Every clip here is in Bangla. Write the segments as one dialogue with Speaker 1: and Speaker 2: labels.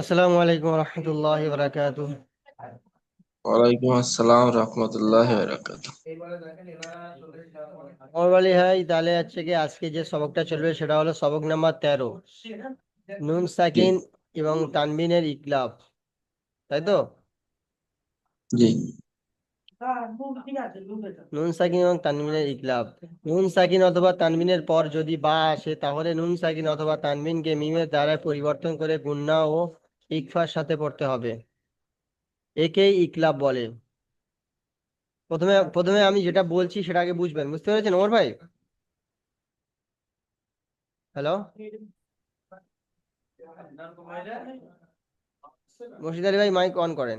Speaker 1: আসসালামু আলাইকুম রহমতুল্লাহ বারাকাতু।
Speaker 2: ওয়ালাইকুম আসসালাম রহমতুল্লাহ বারাকাতুহ
Speaker 1: আমার বলি ভাই তাহলে হচ্ছে কি আজকে যে সবকটা চলবে সেটা হলো সবক নাম্বার তেরো। নুন সাকিন এবং তানবিনের ইকলাব তাই তো?
Speaker 2: জি।
Speaker 1: নুন সাকিন এবং তানবিনের ইকলাব নুন সাকিন অথবা তানবিনের পর যদি বা আসে, তাহলে নুন সাকিন অথবা তানবিনকে মিমের দ্বারা পরিবর্তন করে গুন্না ও ইকফার সাথে পড়তে হবে। একেই ইকলাব বলে। প্রথমে প্রথমে আমি যেটা বলছি সেটা আগে বুঝবেন। বুঝতে পেরেছেন ওমর ভাই? হ্যালো? মুর্শিদ আলী ভাই মাইক অন করেন।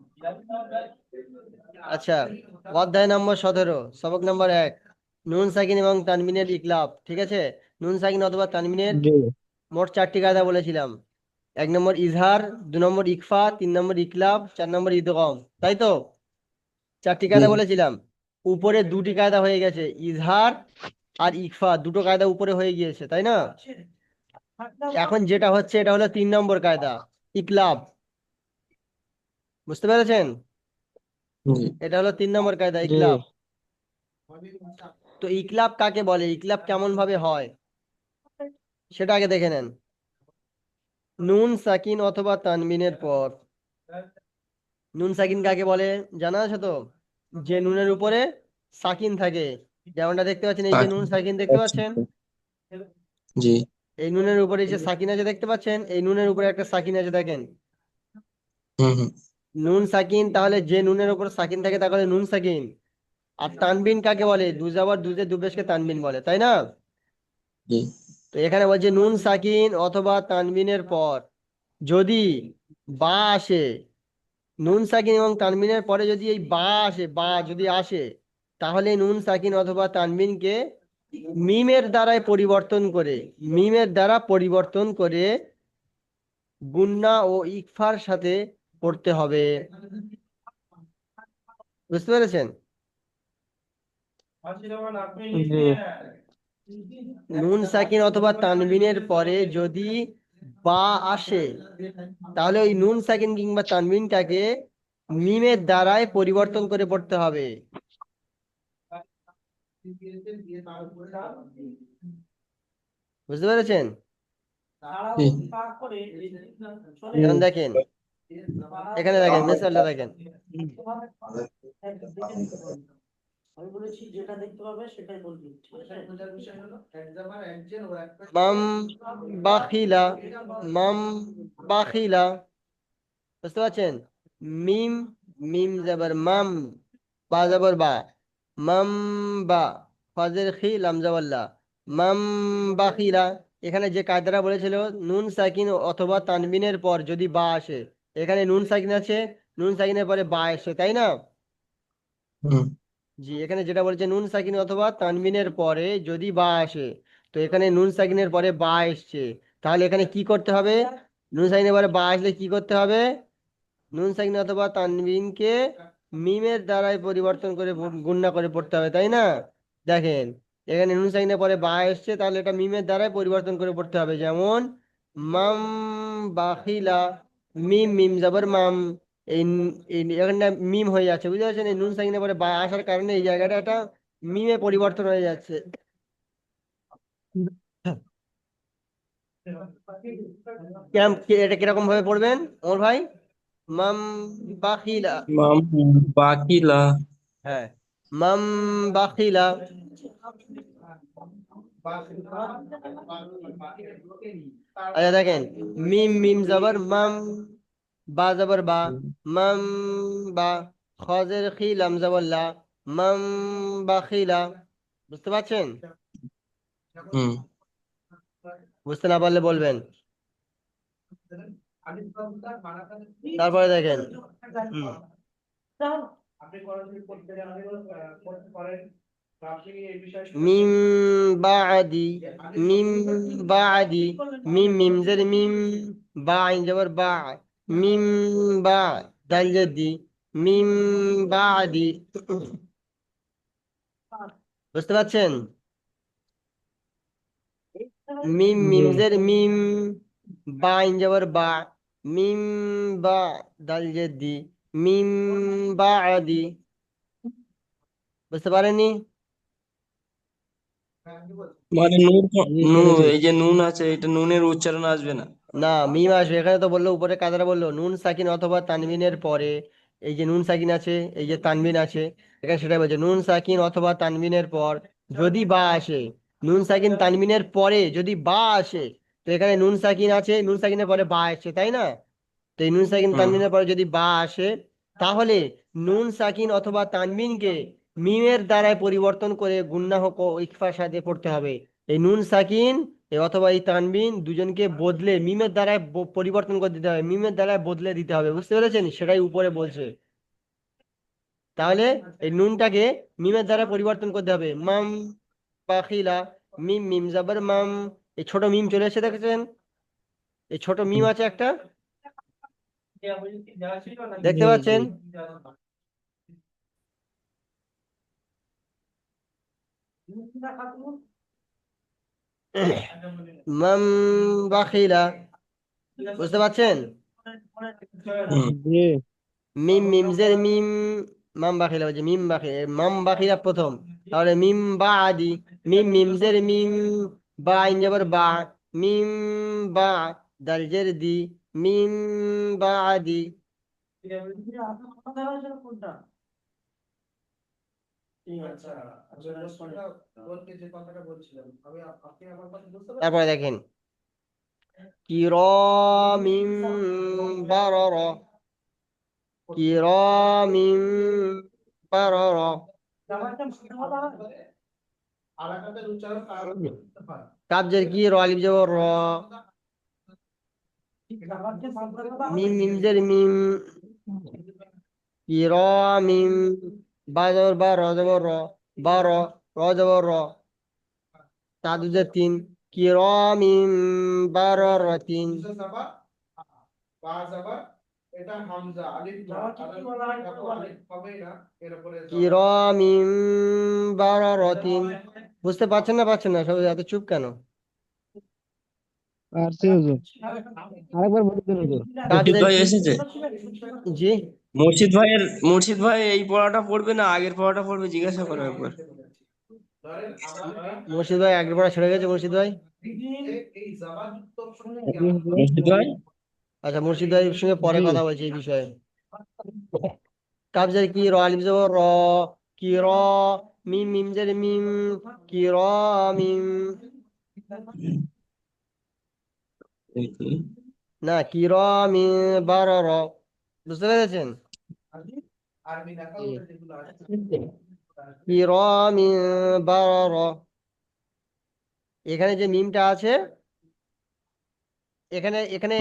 Speaker 1: আচ্ছা অধ্যায় নম্বর সতেরো সবক নম্বর এক। নুন সাকিন এবং তানমিনের ইকলাব ঠিক আছে? নুন সাকিন অথবা তানমিনের মোট চারটি কায়দা বলেছিলাম। এক নম্বর ইজহার দু নম্বর ইকফা তিন নম্বর ইকলাব চার নম্বর ইদগম তাই তো? চারটি কায়দা বলেছিলাম। উপরে দুটি কায়দা হয়ে গেছে ইজহার আর ইকফা দুটো কায়দা উপরে হয়ে গিয়েছে তাই না? এখন যেটা হচ্ছে এটা হলো তিন নম্বর কায়দা ইকলাব বুঝতে পেরেছেন? এটা হলো তিন নম্বর কায়দা। ইকলাব তো ইকলাব কাকে বলে? ইকলাব কেমন ভাবে হয়? সেটা আগে দেখে নেন। নুন সাকিন অথবা তানবিনের পর। নুন সাকিন কাকে বলে? জানা আছে তো? যে নুনের উপরে সাকিন থাকে। যেমনটা দেখতে পাচ্ছেন এই যে নুন সাকিন দেখতে পাচ্ছেন?
Speaker 2: জি।
Speaker 1: এই নুনের উপরে যে সাকিন আছে দেখতে পাচ্ছেন? এই নুনের উপরে একটা সাকিন আছে দেখেন।
Speaker 2: হুম হুম।
Speaker 1: নুন সাকিন তাহলে যে নুনের উপর সাকিন থাকে তাহলে নুন সাকিন। আর তানবিন কাকে বলে? দুজাবার দুজে দুবেশকে তানবিন বলে তাই না? তো এখানে বলছে নুন সাকিন অথবা তানবিনের পর। যদি বা আসে নুন সাকিন এবং তানবিনের পরে যদি এই বা আসে বা যদি আসে তাহলে নুন সাকিন অথবা তানবিনকে মিমের দ্বারাই পরিবর্তন করে মিমের দ্বারা পরিবর্তন করে গুন্না ও ইকফার সাথে পড়তে হবে। বুঝতে পেরেছেন? নুন সাকিন অথবা তানবিনের পরে যদি বা আসে তাহলে ওই নুন সাকিন কিংবা তানবিনটাকে মিমের দ্বারাই পরিবর্তন করে পড়তে হবে। বুঝতে পেরেছেন? দেখেন। এখানে দেখেন মেসালটা দেখেন।
Speaker 3: আমি বলেছি যেটা দেখতে পাবে সেটাই বলবি ঠিক আছে
Speaker 1: মাম বাখিলা মাম বাখিলা। বুঝতে পারছেন? মিম মিম জবর মাম বা জবর বা। মাম বা ফাজের খি লাম জবল্লা মাম বাখিলা এখানে যে কায়দাটা বলেছিল নুন সাকিন অথবা তানবিনের পর যদি বা আসে এখানে নুন সাকিন আছে নুন সাকিনের পরে বা আসে তাই না? জি এখানে যেটা বলেছে নুন সাকিন অথবা তানবিনের পরে যদি বা আসে তো এখানে নুন সাকিনের পরে বা এসছে তাহলে এখানে কি করতে হবে? নুন সাকিনের পরে বা আসলে কি করতে হবে? নুন সাকিন অথবা তানবিনকে মিমের দ্বারাই পরিবর্তন করে গুণনা করে পড়তে হবে তাই না? দেখেন এখানে নুন সাকিনের পরে বা এসছে তাহলে এটা মিমের দ্বারাই পরিবর্তন করে পড়তে হবে যেমন মাম বাখিলা মিম মিম জবর মাম এই ন- এই এখানটা মিম হয়ে যাচ্ছে বুঝতে পারছেন? এই নুন সাকিনের পরে বা আসার কারণে এই জায়গাটা একটা মিমে পরিবর্তন হয়ে যাচ্ছে। এটা কীরকম ভাবে পড়বেন ওর ভাই? মাম বাখিলা
Speaker 2: মাম বাকিলা।
Speaker 1: হ্যাঁ মাম বাখিলা আচ্ছা দেখেন মিম মিম জবর মাম বা জবর বা। মাম বা খজের খি লাম জবর লা। মাম বাখিলা বুঝতে পারছেন?
Speaker 2: হুম।
Speaker 1: বুঝতে না পারলে বলবেন। তারপরে দেখেন। হুম।
Speaker 3: আপনি করতে করতে পারেন তো আপনি এই বিষয়ে
Speaker 1: মিম বাদি মিম বাদি মিম মিম জের মিম বা আইন জবর বা মিম বা দাল জেদি মিম বাদি বুঝতে পারছেন? মিম মিম
Speaker 4: জি।
Speaker 1: জের মিম বা আইন জবর বা মিম বা দাল জেদি মিম বাদি বুঝতে পারেননি?
Speaker 2: মানে নুন নুন এই যে নুন আছে এটা নুনের উচ্চারণ আসবে না।
Speaker 1: না মিম আসবে। এখানে তো বলল উপরে কাদারা বলল নুন সাকিন অথবা তানবিনের পরে এই যে নুন সাকিন আছে এই যে তানবিন আছে এখানে সেটাই বলছে নুন সাকিন অথবা তানবিনের পর যদি বা আসে নুন সাকিন তানবিনের পরে যদি বা আসে তো এখানে নুন সাকিন আছে নুন সাকিনের পরে বা আসছে তাই না? তো এই নুন সাকিন। তানবিনের পরে যদি বা আসে তাহলে নুন সাকিন অথবা তানবিনকে মিমের দ্বারায় পরিবর্তন করে গুন্নাহ ইকফার সাথে পড়তে হবে। এই নুন সাকিন অথবা এই তানবিন দুজনকে বদলে মিমের দ্বারায় পরিবর্তন করে দিতে হবে। মিমের দ্বারায় বদলে দিতে হবে। বুঝতে পেরেছেন? সেটাই উপরে বলছে। তাহলে এই নুনটাকে মিমের দ্বারা পরিবর্তন করতে হবে। মাম পাখিলা মিম মিম জাবার মাম এই ছোট মিম চলে এসে দেখেছেন? এই ছোট মিম আছে একটা? দেখতে পাচ্ছেন? মাম বাখিলা বুঝতে পারছেন? মিম মিম জের মিম মাম বাখিলা বলছে মিম বাখি মাম বাখিলা প্রথম। তাহলে মিম বা আদি মিম মিম জের মিম বা আইন যাবার বা মিম বা দাল জের দি মিম বা আদি।
Speaker 3: কোনটা ঠিক আছে বলতে যে কথাটা বলছিলাম আমি আপনি আমার কথা বুঝতে পারছেন
Speaker 1: তারপরে দেখেন। কিরামিম বারর। কিরামিম বারর। কাবজের কি র আলিফ যাব র? মিম মিম জের মিম। কিরামিম বা জবর বা র জবর র বা র র জবর র তা তিন। বারর তিন
Speaker 3: বিশেষ বা যাবার।
Speaker 1: কিরামিম বারর তিন। বুঝতে পারছেন না পারছেন না সবাই এত চুপ কেন?
Speaker 4: পারছি হুজুর আরেকবার বলে দিন হুজুর।
Speaker 2: মুর্শিদ
Speaker 1: কাবজের
Speaker 2: ভাই
Speaker 1: কি
Speaker 2: এসেছে।
Speaker 1: জি।
Speaker 2: মুর্শিদ ভাইয়ের মুর্শিদ ভাই এই পড়াটা পড়বে না আগের পড়াটা পড়বে জিজ্ঞাসা করো একবার।
Speaker 1: মুর্শিদ ভাই আগের পড়া ছেড়ে গেছে মুর্শিদ ভাই।
Speaker 2: মুর্শিদ ভাই?
Speaker 1: আচ্ছা মুর্শিদ ভাইয়ের সঙ্গে পরে কথা বলছি এই বিষয়ে। কাবজের কি র আলিফ যাব র কি র মিম মিম জের মিম কি র মিম? না কি র মিম বার র। বুঝতে পেরেছেন? এখানে যে মিমটা আছে এখানে এখানে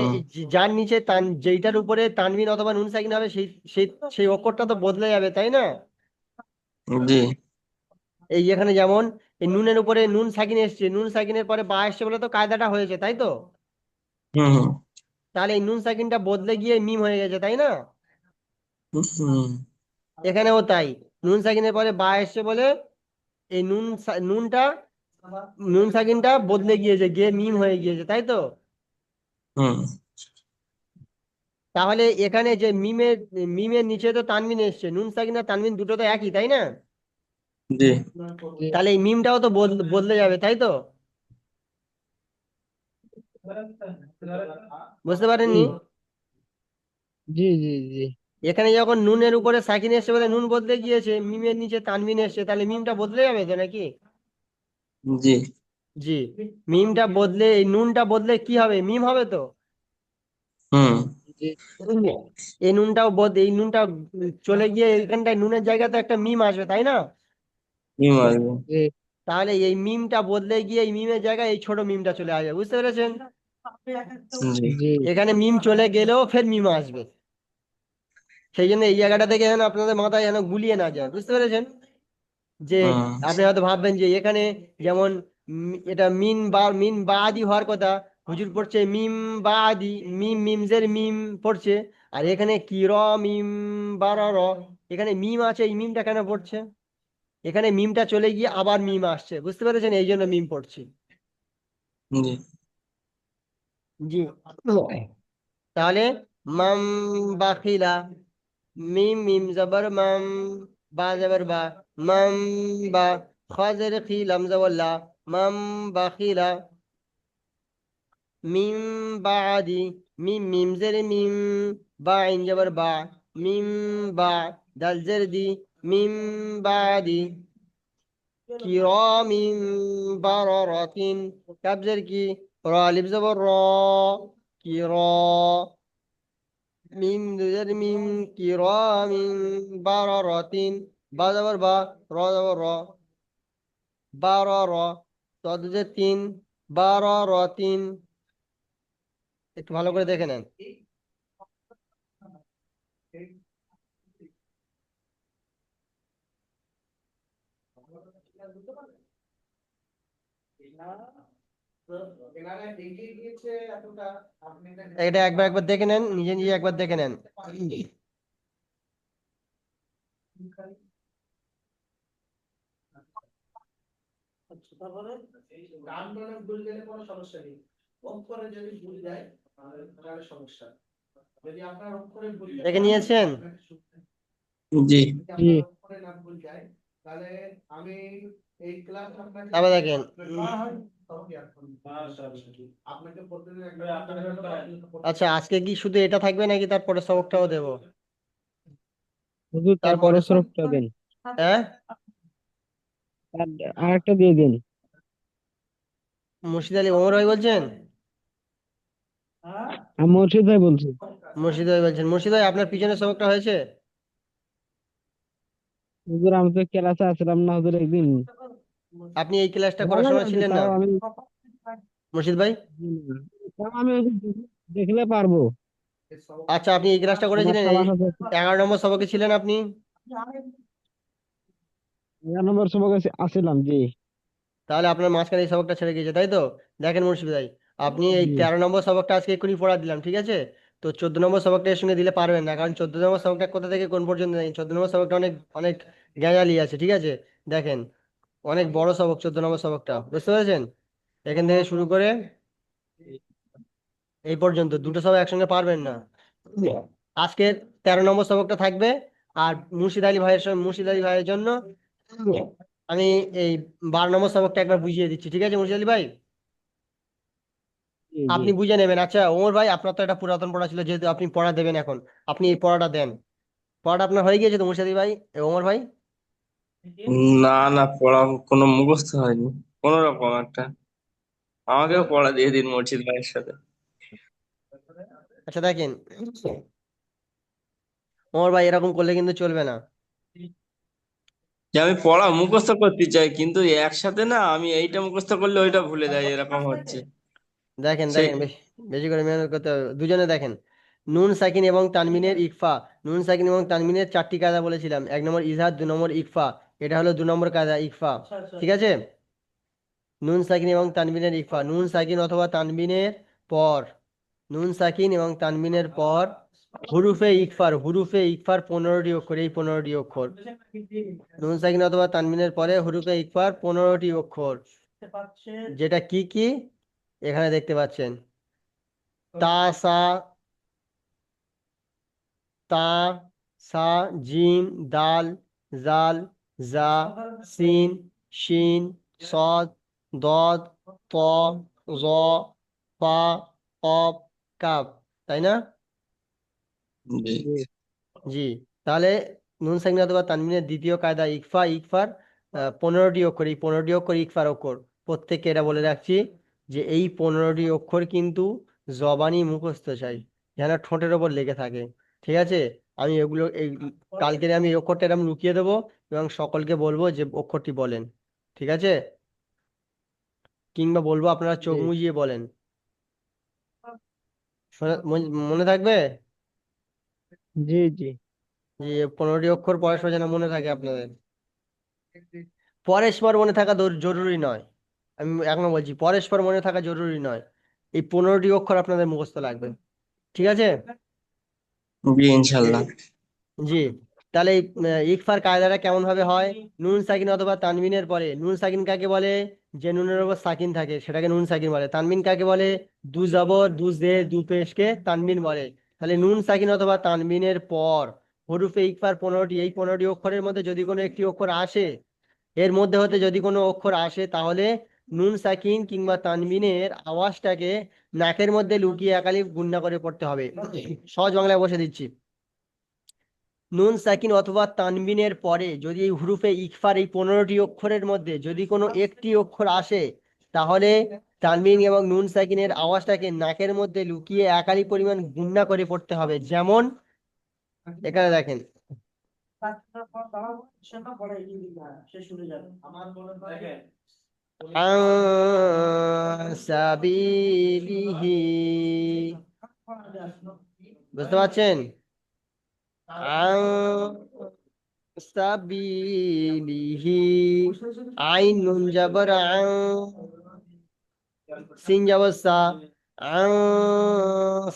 Speaker 1: যার নিচে তান যেইটার উপরে তানবিন অথবা নুন সাকিন হবে সেই সেই সেই অক্ষরটা তো বদলে যাবে তাই না?
Speaker 2: জি।
Speaker 1: এই এখানে যেমন এই নুনের উপরে নুন সাকিন এসছে নুন সাকিনের পরে বা এসছে বলে তো কায়দাটা হয়েছে তাই তো?
Speaker 2: হুম হুম।
Speaker 1: তাহলে এই নুন সাকিনটা বদলে গিয়ে মিম হয়ে গেছে তাই না? এখানেও তাই। নুন সাকিনের পরে বা এসছে বলে এই নুন নুনটা নুন সাকিনটা বদলে গিয়েছে গিয়ে মিম হয়ে গিয়েছে তাই তো?
Speaker 2: হুম।
Speaker 1: তাহলে এখানে যে মিমের মিমের নিচে তো তানবিন এসছে নুন সাকিন আর তানবিন দুটো তো একই তাই না?
Speaker 2: জি।
Speaker 1: তাহলে এই মিমটাও তো বদলে যাবে তাই তো? বুঝতে পারেননি?
Speaker 4: জি জি জি।
Speaker 1: এখানে যখন নুনের উপরে সাকিন এসছে বলে নুন বদলে গিয়েছে মিমের নিচে তানবিন এসছে তাহলে মিমটা বদলে যাবে তো নাকি?
Speaker 2: জি।
Speaker 1: জি মিমটা বদলে এই নুনটা বদলে কি হবে? মিম হবে তো?
Speaker 2: হুম।
Speaker 1: এই নুনটাও বদ এই নুনটা চলে গিয়ে এখানটায় নুনের জায়গাতে একটা মিম আসবে তাই না?
Speaker 2: মিম আসবে।
Speaker 1: তাহলে এই মিমটা বদলে গিয়ে এই মিমের জায়গায় এই ছোট মিমটা চলে আসবে বুঝতে পেরেছেন? এখানে মিম চলে গেলেও ফের মিম আসবে। সেই জন্য এই জায়গাটা থেকে যেন আপনাদের মাথায় যেন গুলিয়ে না যায় বুঝতে পেরেছেন? যে আপনি হয়তো ভাববেন যে এখানে যেমন এটা মিন বা মিন বাদি হওয়ার কথা হুজুর পড়ছে মিম বাদি মিম মিমজের মিম পড়ছে আর এখানে কি র মিম বার র এখানে মিম আছে এই মিমটা কেন পড়ছে? এখানে মিমটা চলে গিয়ে আবার মিম আসছে বুঝতে পেরেছেন? এই জন্য মিম পড়ছি।
Speaker 2: জি।
Speaker 1: জি। তাহলে মাম বাখিলা মিম মিম জবর মাম বা জবর বা মাম বা খাজের খি লাম জবল্লা মাম বাখিলা মিম বাদি মিম মিম জের মিম বা আইন জবর বা মিম বা দাল জের দি মিম বাদি কিরামিন বারারাতিন কাবজের কি র আলিফ জবর র কিরা মিম দুজের মিম কিরামিন বারারাতিন বা জবর বা র জবর র বারা র র তদুজের তিন বারারাতিন একটু ভালো করে দেখে নেন।
Speaker 3: এতটা আপনি এটা
Speaker 1: এটা একবার একবার দেখে নেন নিজে নিজে একবার দেখে নেন।
Speaker 3: নাম টানে ভুল গেলে কোনো সমস্যা নেই। অক্ষরে যদি ভুল যায় তাহলে সমস্যা। যদি আপনার অক্ষরে ভুল
Speaker 1: দেখে নিয়েছেন?
Speaker 2: জি।
Speaker 3: যদি অক্ষরে না ভুল যায় তাহলে আমি এই ক্লাস আপনাকে
Speaker 1: দেখেন।
Speaker 3: প্রতিদিন একটা
Speaker 1: আচ্ছা আজকে কি শুধু এটা থাকবে নাকি তারপরে সবকটাও দেবো?
Speaker 4: হুজুর তার পরের সরফটা দেন।
Speaker 1: হ্যাঁ?
Speaker 4: আর আরেকটা দিয়ে দিন।
Speaker 1: মুর্শিদ আলী ওমর ভাই বলছেন?
Speaker 4: আমি মুর্শিদ ভাই বলছি।
Speaker 1: মুর্শিদ ভাই বলছেন। মুর্শিদ ভাই আপনার পিছনে সবকটা হয়েছে?
Speaker 4: হুজুর আমি তো ক্লাসে আসলাম না হুজুর একদিন
Speaker 1: আপনি এই ক্লাসটা করার সময় ছিলেন না? মুর্শিদ ভাই?
Speaker 4: আমি দেখলে পারব।
Speaker 1: আচ্ছা আপনি এই ক্লাসটা করেছিলেন। এগারো নম্বর সবকে ছিলেন আপনি?
Speaker 4: এগারো নম্বর সবকে আসলাম জি।
Speaker 1: তাহলে আপনার মাঝখানে এই সবকটা ছেড়ে গিয়েছে তাই তো? দেখেন মুর্শিদ ভাই আপনি এই। তেরো নম্বর সবকটা আজকে এক্ষুনি পড়া দিলাম ঠিক আছে? তো চোদ্দ নম্বর সবকটা এর সঙ্গে দিলে পারবেন না কারণ চোদ্দ নম্বর সবকটা কোথা থেকে কোন পর্যন্ত নেই? চোদ্দ নম্বর সবকটা অনেক অনেক গেঁজালি আছে ঠিক আছে? দেখেন অনেক বড় সবক চোদ্দ নম্বর সবকটা। বুঝতে পেরেছেন? এখান থেকে শুরু করে এই পর্যন্ত। দুটো সবাই একসঙ্গে পারবেন না। আজকের তেরো নম্বর সবকটা থাকবে। আর মুর্শিদ আলী ভাইয়ের সঙ্গে মুর্শিদ আলী ভাইয়ের জন্য আমি এই বারো নম্বর সবকটা একবার বুঝিয়ে দিচ্ছি। ঠিক আছে মুর্শিদ আলী ভাই। আপনি বুঝে নেবেন। আচ্ছা ওমর ভাই আপনার তো একটা পুরাতন পড়া ছিল যেহেতু আপনি পড়া দেবেন এখন। আপনি এই পড়াটা দেন। পড়াটা আপনার হয়ে গিয়েছে তো মুর্শিদ আলী ভাই? ওমর ভাই?
Speaker 2: না না পড়া কোনো মুখস্থ হয়নি। কোন রকম একটা। আমাকেও পড়া দিয়ে দিন মুর্শিদ ভাইয়ের সাথে।
Speaker 1: আচ্ছা দেখেন। ওমর ভাই এরকম করলে কিন্তু চলবে না।
Speaker 2: যে আমি পড়া মুখস্থ করতে চাই কিন্তু একসাথে না আমি এইটা মুখস্থ করলে ওইটা ভুলে যাই এরকম হচ্ছে।
Speaker 1: দেখেন
Speaker 2: সেই-
Speaker 1: দেখেন বেশ- বেশি করে মেহনত করতে হবে। দুজনে দেখেন। নুন সাকিন এবং তানমিনের ইকফা। নুন সাকিন এবং তানমিনের চারটি কায়দা বলেছিলাম। এক নম্বর ইজহার দু নম্বর ইকফা। এটা হলো দু নম্বর কায়দা, ইকফা। ঠিক আছে? নুন, সাকিন এবং তানবিনের ইকফা। নুন, সাকিন অথবা তানবিনের পর। নুন, সাকিন এবং তানবিনের পর হুরুফে ইকফার হুরুফে ইকফার পনেরোটি অক্ষর, এই পনেরোটি অক্ষর। নুন, সাকিন অথবা তানবিনের পরে হুরুফে ইকফার পনেরোটি অক্ষর। যেটা কি কি? এখানে দেখতে পাচ্ছেন। তা, সা তা, সা জিম দাল, জাল জা সিন শিন সদ দদ ত জ পা অপ কাপ তাই না?
Speaker 2: জি।
Speaker 1: তাহলে নুন সাকিন তানমিনের দ্বিতীয় কায়দা ইকফা ইকফার পনেরোটি অক্ষর। এই পনেরোটি অক্ষর ইকফার অক্ষর। প্রত্যেককে এটা বলে রাখছি যে এই পনেরোটি অক্ষর কিন্তু জবানি মুখস্থ চাই যেন ঠোঁটের ওপর লেগে থাকে। ঠিক আছে? আমি এগুলো এই কালকে আমি এই অক্ষরটা এরকম লুকিয়ে দেবো এবং সকলকে বলব যে অক্ষরটি বলেন ঠিক আছে? কিংবা বলব আপনারা চোখ মুজিয়ে বলেন। মনে থাকবে?
Speaker 4: জি জি।
Speaker 1: যে পনেরোটি অক্ষর পরস্পর যেন মনে থাকে আপনাদের। পরস্পর মনে থাকা জরুরি নয়। আমি এখনও বলছি পরস্পর মনে থাকা জরুরি নয়। এই পনেরোটি অক্ষর আপনাদের মুখস্থ লাগবে। ঠিক আছে?
Speaker 2: জি, ইনশাল্লাহ।
Speaker 1: জি, তাহলে ইকফার কায়দাটা কেমন ভাবে হয়? নুন সাকিন অথবা তানবিনের পরে, নুন সাকিন কাকে বলে? যে নুনের উপর সাকিন থাকে, সেটাকে নুন সাকিন বলে। তানবিন কাকে বলে? দু জবর, দু জে দু পেশকে তানবিন বলে। তাহলে নুন সাকিন অথবা তানবিনের পর, হরুফে ইকফার পনেরোটি, এই পনেরোটি অক্ষরের মধ্যে যদি কোনো একটি অক্ষর আসে, এর মধ্যে হতে যদি কোনো অক্ষর আসে, তাহলে নুন সাকিন কিংবা তানবিনের আওয়াজটাকে নাকের মধ্যে লুকিয়ে একালি গুণনা করে পড়তে হবে। সহজ বাংলায় বসে দিচ্ছি। নুন সাকিন অথবা তানবিনের পরে যদি এই হুরুফে ইকফার এই পনেরোটি অক্ষরের মধ্যে যদি কোনো একটি অক্ষর আসে তাহলে তানবিন এবং নুন সাকিনের আওয়াজটাকে নাকের মধ্যে লুকিয়ে একালি পরিমাণ গুণনা করে পড়তে হবে। যেমন এখানে দেখেন। বুঝতে পারছেন? সাবিলিহি। আইন নুন জবর আন সিন জবর সা। আন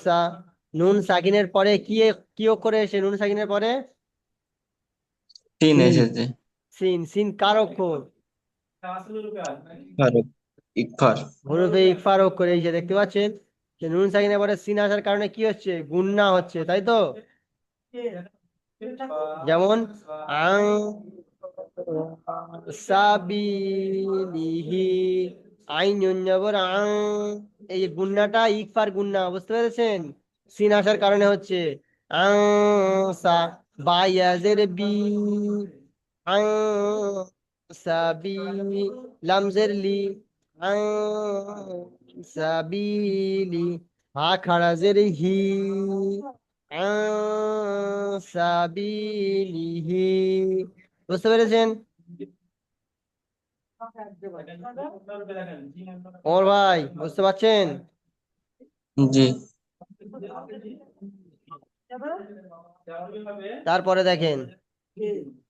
Speaker 1: সা। নুন সাকিনের পরে কি কি অক্ষরে এসে? নুন সাকিনের পরে?
Speaker 4: হুম।
Speaker 2: এসেছে।
Speaker 1: সিন সিন কার অক্ষর
Speaker 2: ইকফার।
Speaker 1: এই যে দেখতে পাচ্ছেন যে নুন পরে সিন আসার কারণে কি হচ্ছে? হচ্ছে, তাই তো? যেমন, আং সাবিলিহি আইন জবর আং। এই যে গুন্নাটা, ইকফার গুন্না, বুঝতে পেরেছেন? সিন আসার কারণে হচ্ছে। আং সা বা ইয়াজের বি। আং সাবি লামজের লি সাবিলি হা খারাজের হি আং সাবিলিহি বুঝতে পেরেছেন? ওর ভাই বুঝতে পারছেন?
Speaker 2: জি।
Speaker 1: তারপরে দেখেন।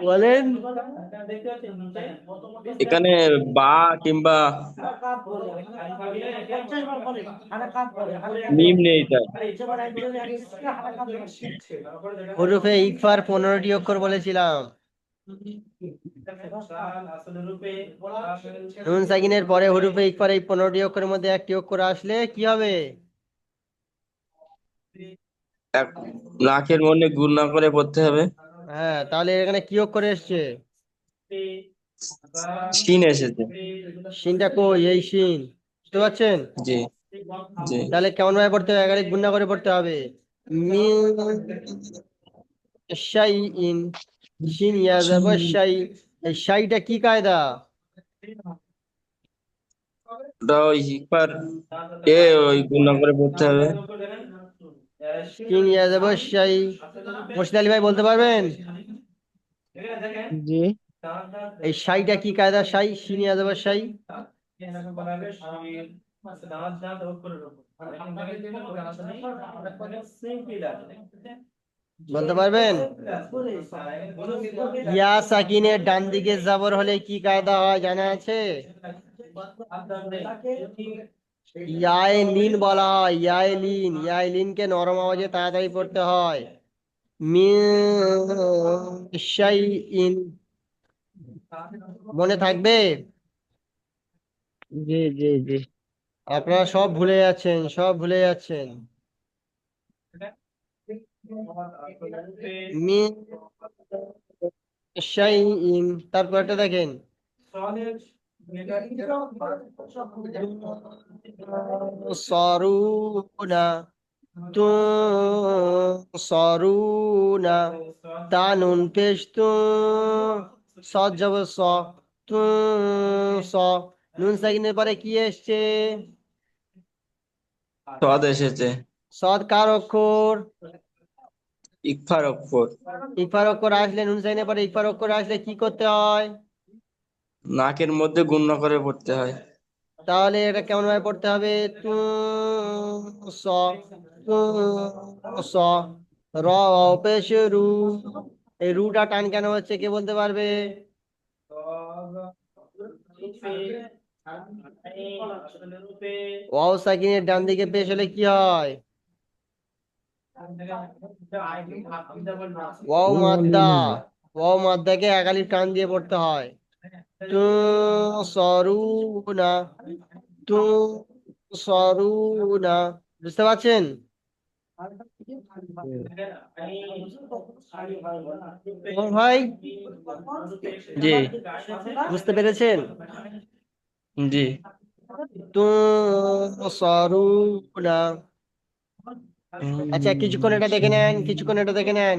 Speaker 1: বলেন।
Speaker 2: এখানে বা কিংবা মিম নেই
Speaker 1: হরুফে ইকফার পনেরোটি অক্ষর বলেছিলাম। নুন সাকিনের পরে হরুফে ইকফার এই পনেরোটি অক্ষরের মধ্যে একটি অক্ষর আসলে কি হবে?
Speaker 2: এক নাকের মধ্যে গুণনা করে পড়তে হবে।
Speaker 1: হ্যাঁ তাহলে এখানে কি অক্ষর এসছে?
Speaker 2: শিন এসেছে।
Speaker 1: শিনটা কই? এই শিন। বুঝতে পারছেন?
Speaker 2: জি জি।
Speaker 1: তাহলে কেমন ভাবে পড়তে হবে? এখানে গুণনা করে পড়তে হবে। মিন শাইইন শিন ইয়া যাবার শাই। এই শাইটা কি কায়দা?
Speaker 2: ওটা ওই এ ওই গুণনা করে পড়তে হবে।
Speaker 1: শিন ইয়া যাবার শাই মুর্শিদ আলী ভাই বলতে পারবেন?
Speaker 4: জি।
Speaker 1: এই শাইটা কি কায়দা? শাই শিন ইয়া যাবার শাই বলতে পারবেন? ইয়া সাকিনের ডান দিকে জাবর হলে কি কায়দা হয় জানা আছে? ইয়ায়ে লিন বলা হয় ইয়ায়ে লিন ইয়ায়ে লিনকে নরম আওয়াজে তাড়াতাড়ি পড়তে হয়। মিন শাইইন। মনে থাকবে?
Speaker 4: জি জি জি।
Speaker 1: আপনারা সব ভুলে যাচ্ছেন সব ভুলে যাচ্ছেন। মিন শাইইন তারপরটা দেখেন। নুন সাকিনের পরে কি এসছে
Speaker 2: সদ এসেছে
Speaker 1: সদ কার অক্ষর
Speaker 2: ইকফার অক্ষর
Speaker 1: ইকফার অক্ষর আসলে নুন সাকিনের পরে ইকফার অক্ষর আসলে কি করতে হয়
Speaker 2: নাকের মধ্যে গুণ্য করে পড়তে হয়।
Speaker 1: তাহলে এটা কেমন ভাবে পড়তে হবে? তু, স তু, স, র পেশ রু। এই রুটা টান কেন হচ্ছে, কে বলতে পারবে? ওয়াও ডান দিকে পেশ হলে কি হয়? ওয়াও মাদ্দা ওয়াও মাদ্দাকে একালিফ টান দিয়ে পড়তে হয়। তু সরুনা তু সরুনা বুঝতে পারছেন? ভাই।
Speaker 2: জি।
Speaker 1: বুঝতে পেরেছেন?
Speaker 2: জি।
Speaker 1: তু সরুনা। আচ্ছা কিছুক্ষণ এটা দেখে নেন কিছুক্ষণ এটা দেখে নেন।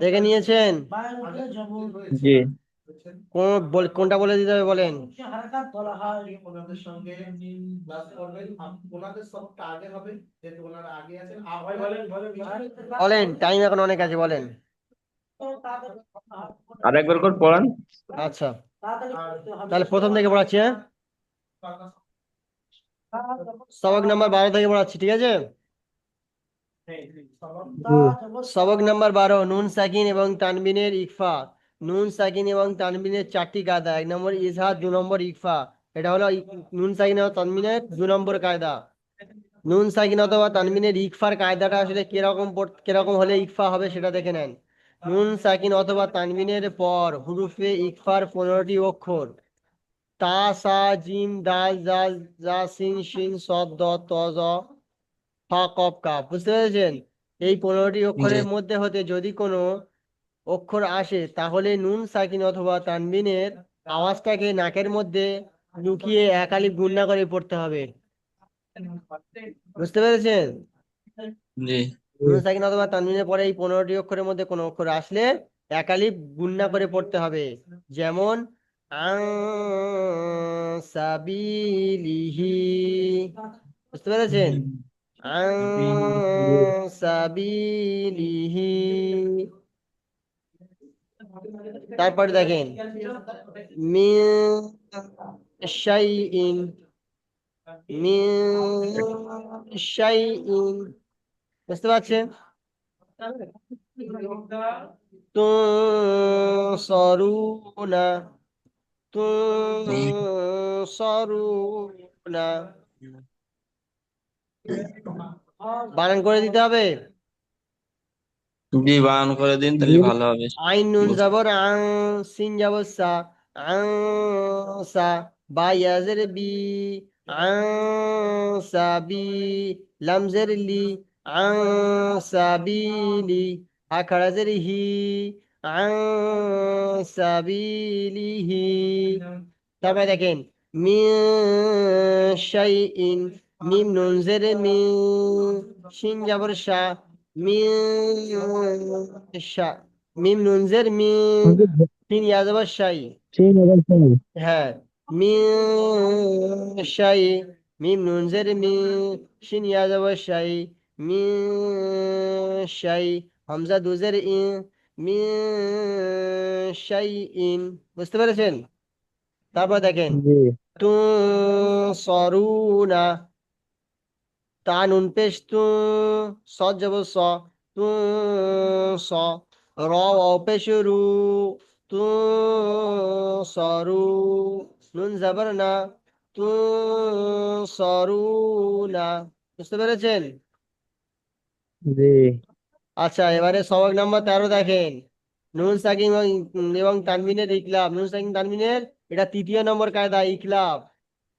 Speaker 1: দেখে নিয়েছেন?
Speaker 2: জি।
Speaker 1: কোন কোনটা বলে দিতে হবে বলেন?
Speaker 3: ওনাদের সঙ্গে ক্লাস করবেন। ওনাদের সবটা আগে হবে যেহেতু ওনারা আগে আছেন। বলেন বলেন।
Speaker 1: বলেন টাইম এখন অনেক আছে বলেন।
Speaker 2: আর করে পড়ান।
Speaker 1: আচ্ছা। তাহলে প্রথম থেকে পড়াচ্ছি হ্যাঁ? সবক নাম্বার বারো থেকে পড়াচ্ছি, ঠিক আছে? সবক নাম্বার বারো, নুন, সাকিন এবং তানবিনের ইকফা। নুন, সাকিন এবং তানবিনের চারটি কায়দা, এক নম্বর ইজহার, দু নম্বর ইকফা। এটা হলো নুন, সাকিন ও তানবিনের দু নম্বর কায়দা। নুন, সাকিন অথবা তানবিনের ইকফার কায়দাটা আসলে কীরকম কীরকম হলে ইকফা হবে সেটা দেখে নেন। নুন সাকিন অথবা তানবিনের পর হুরুফে ইকফার পনেরোটি অক্ষর। তা সা জিম দাল জাল জা সিন শিন সদ দ ত জ ফা কফ কাফ বুঝতে পেরেছেন? এই পনেরোটি অক্ষরের মধ্যে হতে যদি কোনো অক্ষর আসে তাহলে নুন সাকিন অথবা তানবিনের আওয়াজটাকে নাকের মধ্যে লুকিয়ে একালি গুণনা করে পড়তে হবে। বুঝতে পেরেছেন?
Speaker 2: জি।
Speaker 1: সাকিন অথবা তানবিনের পরে এই পনেরোটি অক্ষরের মধ্যে কোনো অক্ষর আসলে এক আলিফ গুণনা করে পড়তে হবে। যেমন সাবিলিহি। বুঝতে পেরেছেন? সাবিলিহি। তারপরে দেখেন মিন মিন বুঝতে পারছেন? তুনসরুনা তুনসরুনা বানান করে দিতে হবে?
Speaker 2: জি বানান করে দিন তাহলে ভালো হবে।
Speaker 1: আইন নুন যাবর আং সিন যাবর সা। আং সা বা ইয়াজের বি আং সা বি লামজের লি। হি আং সা বি লি হি তারপরে দেখেন মিন শাইইন মিম নুন জের মি শিন যাবর শা মিন শা মিম নুন জের মি শিন ইয়া যাবর শাই হ্যাঁ। মিন শাই মিম নুন জের me Shin yeah যাবর shy mean shy in বুঝতে পেরেছেন? তারপর দেখেন
Speaker 4: জি।
Speaker 1: তুনসরুনা তা নুন পেশ তু স যাব স তু স র পেশ রু তু সরু নুন জবর না তু সরু না বুঝতে পেরেছেন?
Speaker 4: জি।
Speaker 1: আচ্ছা এবারে সবক নাম্বার তেরো দেখেন। নুন সাকিন এবং- তানবিনের ইকলাব নুন সাকিন তানবিনের এটা তৃতীয় নম্বর কায়দা ইকলাব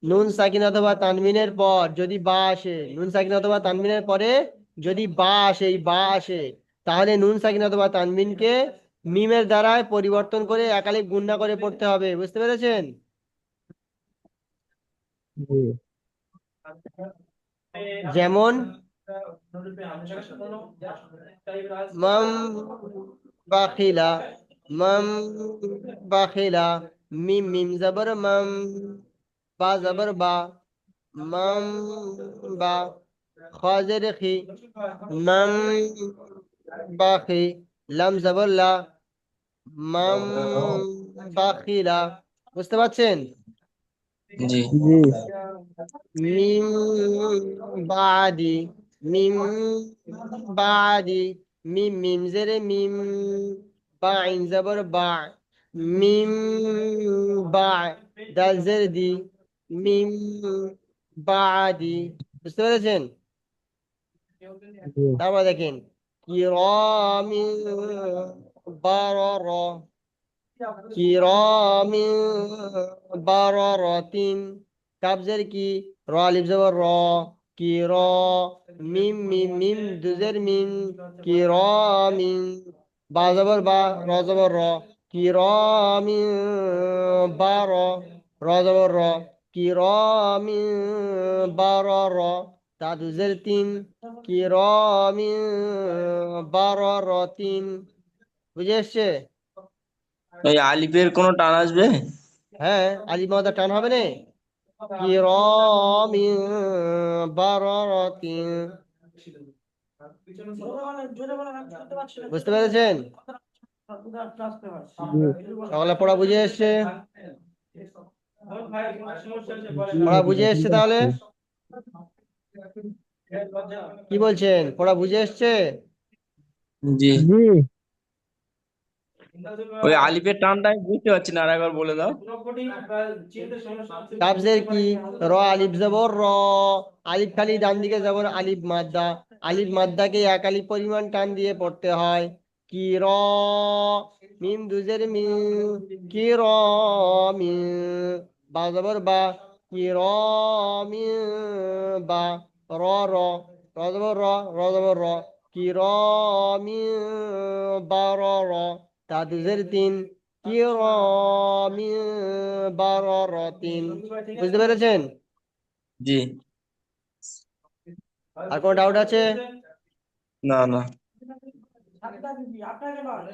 Speaker 1: নুন সাকিন অথবা তানবিনের পর যদি বা আসে নুন সাকিন অথবা তানবিনের পরে যদি বা আসে এই বা আসে তাহলে নুন সাকিন অথবা তানবিনকে মিমের দ্বারায় পরিবর্তন করে একালিক গুণনা করে পড়তে হবে। বুঝতে পেরেছেন? যেমন মাম বাখিলা মাম বাখিলা মিম মিম জবর মাম বা জবর বা মাম বা খাজের খি মাম বাখি লাম জবর লা মাম বাখিলা বুঝতে পারছেন?
Speaker 2: জি
Speaker 4: জি।
Speaker 1: মিম বাদি মিম বাদি, মিম মিম জেরে মিম বা আইন জবর বা মিম বা দাল জের দি, মিম বাদি। বুঝতে পেরেছেন? তারপর দেখেন কিরামিন বারারা কিরামিন বারারাতিন। কাবজের কি? র আলিফ জবর র। কি র মিম মিম মিম দুজের মিম মিম বা জবর বা র জবর র র মিম বা র র জবর র র মিম বা র র তা দুজের তিন র মিম বা র র তিন বুঝে এসছে?
Speaker 2: ওই আলিফের কোনো টান আসবে?
Speaker 1: হ্যাঁ আলিফ মাদা টান হবে না। কিরামিন বারারাতিন বুঝতে পেরেছেন? তাহলে পড়া বুঝে এসছে? পড়া বুঝে এসছে তাহলে? কি বলছেন? পড়া বুঝে এসছে?
Speaker 2: জি।
Speaker 4: জি।
Speaker 2: ওই আলিফের টানটা আমি বুঝতে পারছি না, আর একবার বলে দাও।
Speaker 1: কাবজের কি? র, আলিফ জবর র। আলিফ খালি ডান দিকে জবর আলিফ মাদ্দা। আলিফ মাদ্দাকে এক আলিফ পরিমাণ টান দিয়ে পড়তে হয়। কি র? মিম দুজের মিম কি র? মিম বা জবর বা। কি র? মিম বা র র। র জবর, র। র জবর, র। কি র? মিম বা র র। তা দিন তিন কি র মিম বা র র তিন বুঝতে পেরেছেন?
Speaker 2: জি।
Speaker 1: আর কোনো ডাউট আছে?
Speaker 2: না না